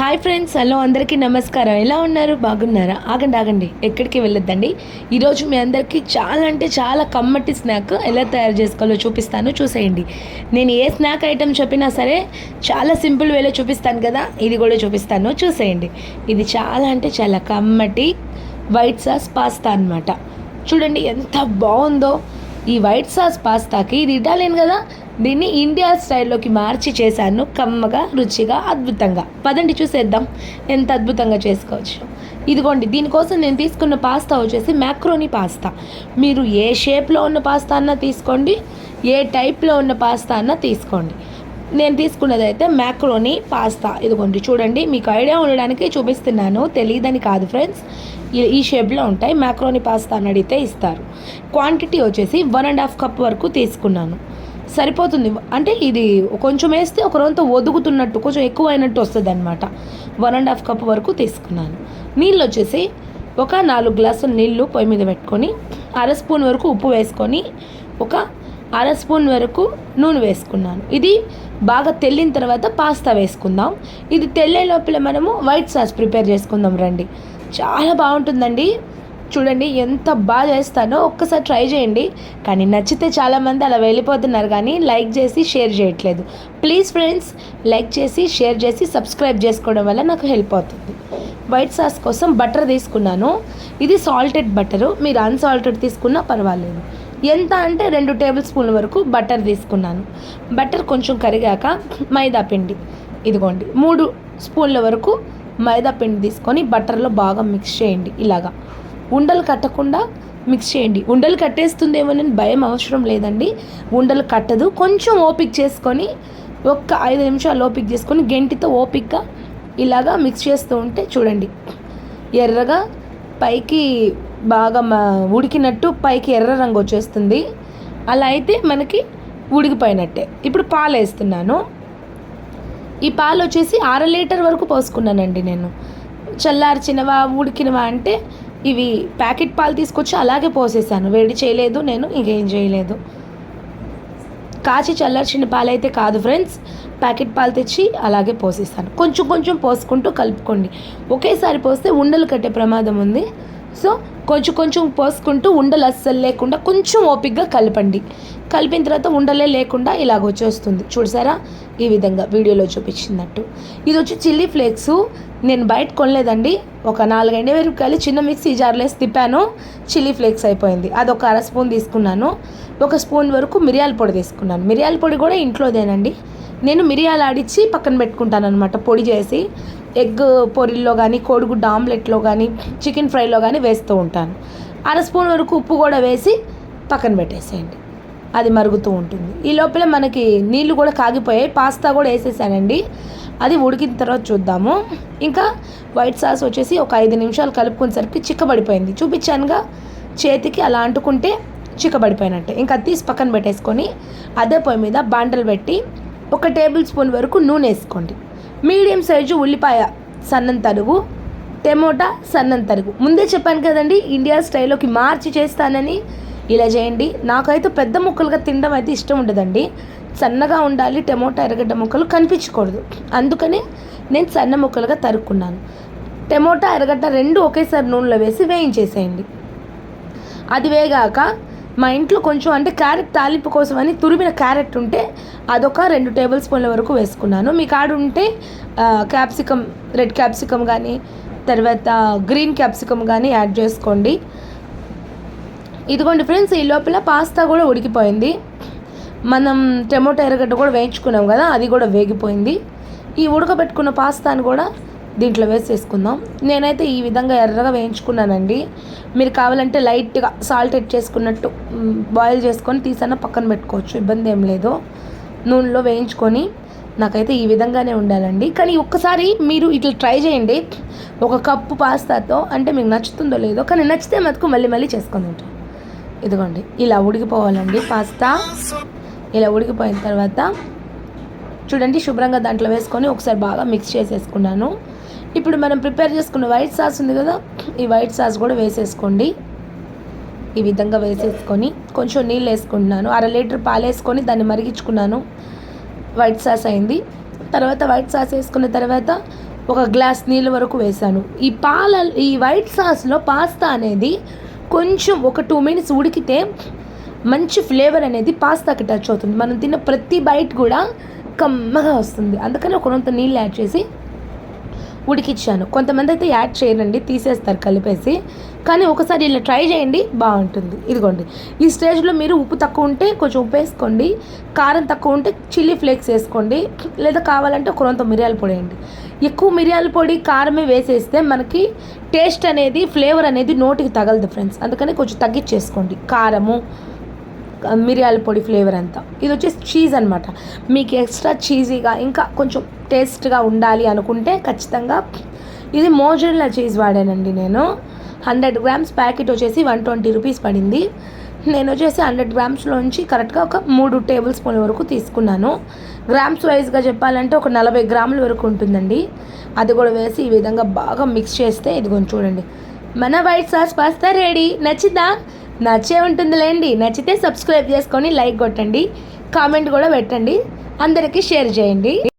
Hi friends hello అందరికీ నమస్కారం. ఎలా ఉన్నారు? బాగున్నారా? ఆగండి ఆగండి. ఎక్కడికి వెళ్ళొద్దండి? ఈరోజు మీ అందరికీ చాలా అంటే చాలా కమ్మటి స్నాక్ ఎలా తయారు చేసుకోవాలో చూపిస్తాను. చూసేయండి. నేను ఏ స్నాక్ ఐటెం చెప్పినా సరే చాలా సింపుల్ వేలో చూపిస్తాను కదా ఇది కూడా చూపిస్తాను. చూసేయండి. ఇది చాలా అంటే చాలా కమ్మటి వైట్ సాస్ పాస్తా అన్నమాట. చూడండి ఎంత బాగుందో. ఈ వైట్ సాస్ పాస్తాకి ఇది ఇటాలియన్ కదా? దీన్ని ఇండియా స్టైల్లోకి మార్చి చేశాను కమ్మగా రుచిగా అద్భుతంగా. పదండి చూసేద్దాం. ఎంత అద్భుతంగా చేసుకోవచ్చు. ఇదిగోండి దీనికోసం నేను తీసుకున్న పాస్తా వచ్చేసి మ్యాక్రోని పాస్తా. మీరు ఏ షేప్లో ఉన్న పాస్తా అన్నా తీసుకోండి ఏ టైప్లో ఉన్న పాస్తా అన్నా తీసుకోండి. నేను తీసుకున్నది అయితే మ్యాక్రోని పాస్తా ఇదిగోండి చూడండి మీకు ఐడియా ఉండడానికి చూపిస్తున్నాను. తెలియదని కాదు ఫ్రెండ్స్ ఈ- ఈ షేప్లో ఉంటాయి. మ్యాక్రోని పాస్తా అని అడిగితే ఇస్తారు. క్వాంటిటీ వచ్చేసి వన్ అండ్ హాఫ్ కప్ వరకు తీసుకున్నాను. సరిపోతుంది. అంటే ఇది కొంచెం వేస్తే ఒక రోజుతో ఒదుగుతున్నట్టు కొంచెం ఎక్కువ అయినట్టు వస్తుంది అనమాట వన్ అండ్ హాఫ్ కప్ వరకు తీసుకున్నాను. నీళ్ళు వచ్చేసి ఒక నాలుగు గ్లాసులు నీళ్ళు పొయ్యి మీద పెట్టుకొని అర స్పూన్ వరకు ఉప్పు వేసుకొని ఒక అర స్పూన్ వరకు నూనె వేసుకున్నాను. ఇది బాగా తెల్లిన తర్వాత పాస్తా వేసుకుందాం. ఇది తెల్లే లోపల మనము వైట్ సాస్ ప్రిపేర్ చేసుకుందాం రండి. చాలా బాగుంటుందండి. చూడండి ఎంత బాగా చేస్తానో ఒక్కసారి ట్రై చేయండి. కానీ నచ్చితే చాలామంది అలా వెళ్ళిపోతున్నారు కానీ లైక్ చేసి షేర్ చేయట్లేదు. ప్లీజ్ ఫ్రెండ్స్ లైక్ చేసి షేర్ చేసి సబ్స్క్రైబ్ చేసుకోవడం వల్ల నాకు హెల్ప్ అవుతుంది. వైట్ సాస్ కోసం బటర్ తీసుకున్నాను. ఇది సాల్టెడ్ బటరు మీరు అన్సాల్టెడ్ తీసుకున్నా పర్వాలేదు. ఎంత అంటే రెండు టేబుల్ స్పూన్ల వరకు బటర్ తీసుకున్నాను. బటర్ కొంచెం కరిగాక మైదా పిండి. ఇదిగోండి మూడు స్పూన్ల వరకు మైదా పిండి తీసుకొని బటర్లో బాగా మిక్స్ చేయండి ఇలాగా. ఉండలు కట్టకుండా మిక్స్ చేయండి. ఉండలు కట్టేస్తుందేమోనని భయం అవసరం లేదండి. ఉండలు కట్టదు. కొంచెం ఓపిక చేసుకొని ఒక్క ఐదు నిమిషాలు ఓపిక చేసుకొని గెంటితో ఓపిక్గా ఇలాగా మిక్స్ చేస్తూ ఉంటే చూడండి ఎర్రగా పైకి బాగా ఉడికినట్టు పైకి ఎర్ర రంగు వచ్చేస్తుంది. అలా అయితే మనకి ఉడికిపోయినట్టే. ఇప్పుడు పాలు వేస్తున్నాను. ఈ పాలు వచ్చేసి అర లీటర్ వరకు పోసుకున్నానండి నేను. చల్లార్చినవా ఉడికినవా అంటే ఇవి ప్యాకెట్ పాలు తీసుకొచ్చి అలాగే పోసేసాను. వేడి చేయలేదు నేను ఇంకేం చేయలేదు. కాచి చల్లార్చిన పాలు అయితే కాదు ఫ్రెండ్స్. ప్యాకెట్ పాలు తెచ్చి అలాగే పోసేస్తాను కొంచెం కొంచెం పోసుకుంటూ కలుపుకోండి. ఒకేసారి పోస్తే ఉండలు కట్టే ప్రమాదం ఉంది. సో కొంచెం కొంచెం పోసుకుంటూ ఉండలు అస్సలు లేకుండా కొంచెం ఓపిక్గా కలపండి. కలిపిన తర్వాత ఉండలే లేకుండా ఇలాగ వచ్చేస్తుంది. చూసారా? ఈ విధంగా వీడియోలో చూపించినట్టు. ఇది వచ్చి చిల్లీ ఫ్లేక్స్. నేను బయట కొనలేదండి. ఒక నాలుగు ఎండమిరపకాయలు చిన్న మిక్సీ జార్లో వేసి తిప్పాను. చిల్లీ ఫ్లేక్స్ అయిపోయింది. అది ఒక అర స్పూన్ తీసుకున్నాను. ఒక స్పూన్ వరకు మిరియాల పొడి తీసుకున్నాను. మిరియాల పొడి కూడా ఇంట్లోదేనండి. నేను మిరియాలు ఆడిచ్చి పక్కన పెట్టుకుంటాను అనమాట పొడి చేసి. ఎగ్ పొరిల్లో కానీ కోడిగుడ్డు ఆమ్లెట్లో కానీ చికెన్ ఫ్రైలో కానీ వేస్తూ ఉంటాను. అర స్పూన్ వరకు ఉప్పు కూడా వేసి పక్కన పెట్టేసేయండి. అది మరుగుతూ ఉంటుంది. ఈ లోపల మనకి నీళ్ళు కూడా కాగిపోయాయి. పాస్తా కూడా వేసేసానండి. అది ఉడికిన తర్వాత చూద్దాము. ఇంకా వైట్ సాస్ వచ్చేసి ఒక ఐదు నిమిషాలు కలుపుకునేసరికి చిక్కబడిపోయింది. చూపించానుగా చేతికి అలా అంటుకుంటే చిక్కబడిపోయినట్టే. ఇంకా తీసి పక్కన పెట్టేసుకొని అదే పొయ్యి మీద బాండలు పెట్టి ఒక టేబుల్ స్పూన్ వరకు నూనె వేసుకోండి. మీడియం సైజు ఉల్లిపాయ సన్నం తరుగు టమోటా సన్నం తరుగు. ముందే చెప్పాను కదండి ఇండియా స్టైల్లోకి మార్చి చేస్తానని ఇలా చేయండి. నాకైతే పెద్ద ముక్కలుగా తినడం అయితే ఇష్టం ఉండదండి. సన్నగా ఉండాలి టమోటా ఎర్రగడ్డ ముక్కలు కనిపించకూడదు. అందుకనే నేను సన్న ముక్కలుగా తరుక్కున్నాను. టమోటా ఎర్రగడ్డ రెండు ఒకేసారి నూనెలో వేసి వేయించేసేయండి. అది వేగాక మా ఇంట్లో కొంచెం అంటే క్యారెట్ తాలింపు కోసం అని తురిమిన క్యారెట్ ఉంటే అదొక రెండు టేబుల్ స్పూన్ల వరకు వేసుకున్నాను. మీ కాడ ఉంటే క్యాప్సికమ్ రెడ్ క్యాప్సికమ్ కానీ తర్వాత గ్రీన్ క్యాప్సికమ్ కానీ యాడ్ చేసుకోండి. ఇదిగోండి ఫ్రెండ్స్ ఈ లోపల పాస్తా కూడా ఉడికిపోయింది. మనం టమోటా ఎర్రగడ్డ కూడా వేయించుకున్నాం కదా అది కూడా వేగిపోయింది. ఈ ఉడకబెట్టుకున్న పాస్తాను కూడా దీంట్లో వేసేసుకుందాం. నేనైతే ఈ విధంగా ఎర్రగా వేయించుకున్నానండి. మీరు కావాలంటే లైట్గా సాల్ట్ ఎడ్ చేసుకున్నట్టు బాయిల్ చేసుకొని తీసన్న పక్కన పెట్టుకోవచ్చు ఇబ్బంది ఏం లేదు. నూనెలో వేయించుకొని నాకైతే ఈ విధంగానే ఉండాలండి. కానీ ఒక్కసారి మీరు ఇట్లా ట్రై చేయండి. ఒక కప్పు పాస్తాతో అంటే మీకు నచ్చుతుందో లేదో కానీ నచ్చితే మటుకు మళ్ళీ మళ్ళీ చేసుకొని తింటాం ఇదిగోండి ఇలా ఉడికిపోవాలండి పాస్తా. ఇలా ఉడికిపోయిన తర్వాత చూడండి శుభ్రంగా దాంట్లో వేసుకొని ఒకసారి బాగా మిక్స్ చేసేసుకున్నాను. ఇప్పుడు మనం ప్రిపేర్ చేసుకున్న వైట్ సాస్ ఉంది కదా ఈ వైట్ సాస్ కూడా వేసేసుకోండి. ఈ విధంగా వేసేసుకొని కొంచెం నీళ్ళు వేసుకుంటున్నాను. అర లీటర్ పాలు వేసుకొని దాన్ని మరిగించుకున్నాను. వైట్ సాస్ అయింది. తర్వాత వైట్ సాస్ వేసుకున్న తర్వాత ఒక గ్లాస్ నీళ్ళ వరకు వేసాను. ఈ పాల ఈ వైట్ సాస్లో పాస్తా అనేది కొంచెం ఒక టూ మినిట్స్ ఉడికితే మంచి ఫ్లేవర్ అనేది పాస్తాకి టచ్ అవుతుంది. మనం తిన్న ప్రతి బైట్ కూడా కమ్మగా వస్తుంది. అందుకని ఒక కొంత నీళ్ళు యాడ్ చేసి ఉడికిచ్చాను. కొంతమంది అయితే యాడ్ చేయరండి తీసేస్తారు కలిపేసి. కానీ ఒకసారి ఇలా ట్రై చేయండి బాగుంటుంది. ఇదిగోండి. ఈ స్టేజ్లో మీరు ఉప్పు తక్కువ ఉంటే కొంచెం ఉప్పు వేసుకోండి. కారం తక్కువ ఉంటే చిల్లీ ఫ్లేక్స్ వేసుకోండి. లేదా కావాలంటే కొంత మిరియాల పొడి వేయండి. ఎక్కువ మిరియాల పొడి కారమే వేసేస్తే మనకి టేస్ట్ అనేది ఫ్లేవర్ అనేది నోటికి తగలదు ఫ్రెండ్స్. అందుకని కొంచెం తగ్గించేసుకోండి. కారము మిరియాల పొడి ఫ్లేవర్ అంతా. ఇది వచ్చేసి చీజ్ అనమాట మీకు ఎక్స్ట్రా చీజీగా ఇంకా కొంచెం టేస్ట్గా ఉండాలి అనుకుంటే ఖచ్చితంగా ఇది మోజరెల్లా చీజ్ వాడానండి నేను. హండ్రెడ్ గ్రామ్స్ ప్యాకెట్ వచ్చేసి వన్ ట్వంటీ రూపీస్ పడింది. నేను వచ్చేసి హండ్రెడ్ గ్రామ్స్లోంచి కరెక్ట్గా ఒక మూడు టేబుల్ స్పూన్ వరకు తీసుకున్నాను. గ్రామ్స్ వైజ్గా చెప్పాలంటే ఒక నలభై గ్రాముల వరకు ఉంటుందండి. అది కూడా వేసి ఈ విధంగా బాగా మిక్స్ చేస్తే ఇది కొంచెం చూడండి. మన వైట్ సాస్ పాస్తా రెడీ. నచ్చిందా నచ్చే ఉంటుందిలేండి. నచ్చితే సబ్స్క్రైబ్ చేసుకొని లైక్ కొట్టండి. కామెంట్ కూడా పెట్టండి. అందరికీ షేర్ చేయండి.